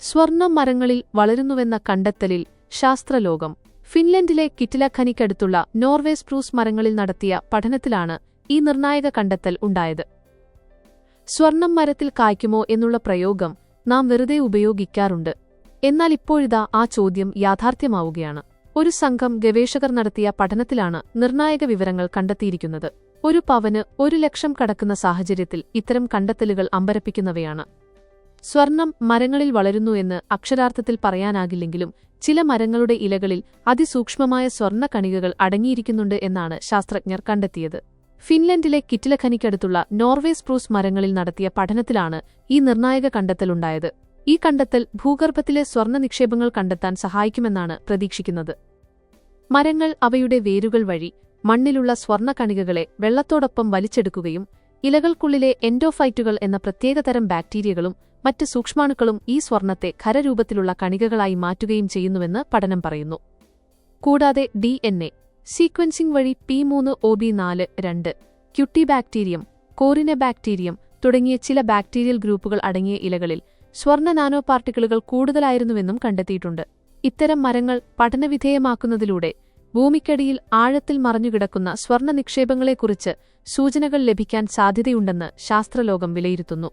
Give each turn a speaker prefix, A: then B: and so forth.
A: സ്വർണ മരങ്ങളിൽ വളരുന്നുവെന്ന കണ്ടെത്തലിൽ ശാസ്ത്രലോകം. ഫിൻലൻഡിലെ കിറ്റിലഖനിക്കടുത്തുള്ള നോർവേ സ്പ്രൂസ് മരങ്ങളിൽ നടത്തിയ പഠനത്തിലാണ് ഈ നിർണായക കണ്ടെത്തൽ ഉണ്ടായത്. സ്വർണം മരത്തിൽ കായ്ക്കുമോ എന്നുള്ള പ്രയോഗം നാം വെറുതെ ഉപയോഗിക്കാറുണ്ട്. എന്നാൽ ഇപ്പോഴിതാ ആ ചോദ്യം യാഥാർത്ഥ്യമാവുകയാണ്. ഒരു സംഘം ഗവേഷകർ നടത്തിയ പഠനത്തിലാണ് നിർണായക വിവരങ്ങൾ കണ്ടെത്തിയിരിക്കുന്നത്. ഒരു പവന് ഒരു ലക്ഷം കടക്കുന്ന സാഹചര്യത്തിൽ ഇത്തരം കണ്ടെത്തലുകൾ അമ്പരപ്പിക്കുന്നവയാണ്. സ്വർണം മരങ്ങളിൽ വളരുന്നു എന്ന് അക്ഷരാർത്ഥത്തിൽ പറയാനാകില്ലെങ്കിലും ചില മരങ്ങളുടെ ഇലകളിൽ അതിസൂക്ഷ്മമായ സ്വർണ കണികകൾ അടങ്ങിയിരിക്കുന്നുണ്ട് എന്നാണ് ശാസ്ത്രജ്ഞർ കണ്ടെത്തിയത്. ഫിൻലൻഡിലെ കിറ്റിലഖനിക്കടുത്തുള്ള നോർവേ സ്പ്രൂസ് മരങ്ങളിൽ നടത്തിയ പഠനത്തിലാണ് ഈ നിർണായക കണ്ടെത്തലുണ്ടായത്. ഈ കണ്ടെത്തൽ ഭൂഗർഭത്തിലെ സ്വർണ നിക്ഷേപങ്ങൾ കണ്ടെത്താൻ സഹായിക്കുമെന്നാണ് പ്രതീക്ഷിക്കുന്നത്. മരങ്ങൾ അവയുടെ വേരുകൾ വഴി മണ്ണിലുള്ള സ്വർണ കണികകളെ വെള്ളത്തോടൊപ്പം വലിച്ചെടുക്കുകയും ഇലകൾക്കുള്ളിലെ എൻഡോഫൈറ്റുകൾ എന്ന പ്രത്യേകതരം ബാക്ടീരിയകളും മറ്റ് സൂക്ഷ്മാണുക്കളും ഈ സ്വർണത്തെ ഖരരൂപത്തിലുള്ള കണികകളായി മാറ്റുകയും ചെയ്യുന്നുവെന്ന് പഠനം പറയുന്നു. കൂടാതെ ഡി എൻ എ സീക്വൻസിംഗ് വഴി പി മൂന്ന് ഒ ബി നാല് രണ്ട് ക്യുട്ടി ബാക്ടീരിയം കോറിനെ ബാക്ടീരിയം തുടങ്ങിയ ചില ബാക്ടീരിയൽ ഗ്രൂപ്പുകൾ അടങ്ങിയ ഇലകളിൽ സ്വർണ നാനോ പാർട്ടിക്കിളുകൾ കൂടുതലായിരുന്നുവെന്നും കണ്ടെത്തിയിട്ടുണ്ട്. ഇത്തരം മരങ്ങൾ പഠനവിധേയമാക്കുന്നതിലൂടെ ഭൂമിക്കടിയിൽ ആഴത്തിൽ മറഞ്ഞുകിടക്കുന്ന സ്വർണ നിക്ഷേപങ്ങളെക്കുറിച്ച് സൂചനകൾ ലഭിക്കാൻ സാധ്യതയുണ്ടെന്ന് ശാസ്ത്രലോകം വിലയിരുത്തുന്നു